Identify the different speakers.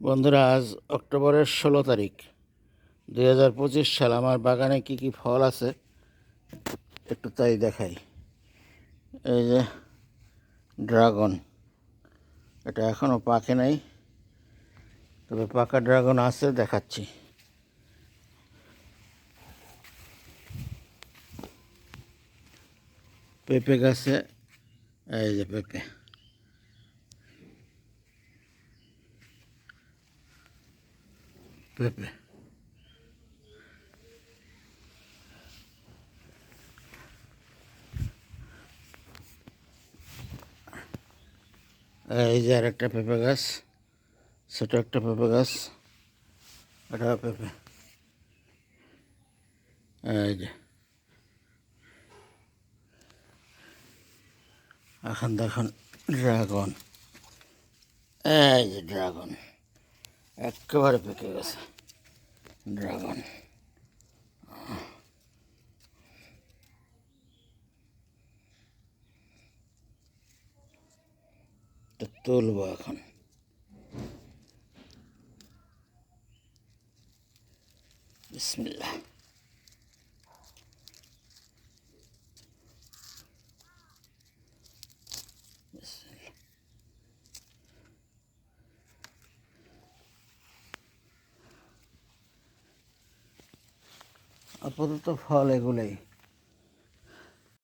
Speaker 1: বন্ধুরা, আজ অক্টোবরের ষোলো তারিখ। দুই হাজার পঁচিশ সাল, আমার বাগানে কি কি ফল আছে একটু তাই দেখাই। এই যে ড্রাগন, এটা এখনও পাকে নাই, তবে পাকা ড্রাগন আছে, দেখাচ্ছি। পেঁপে গাছে, এই যে পেঁপে। পেঁপে এই যে আর একটা পেঁপে গাছ ছোট একটা পেঁপে গাছ এটাও পেঁপে এই যে এখন দেখুন ড্রাগন এই যে ড্রাগন একেবারে পেকে গেছে। ড্রাগন। তো তুলবো এখন। বিসমিল্লাহ। আপাতত ফল এগুলোই।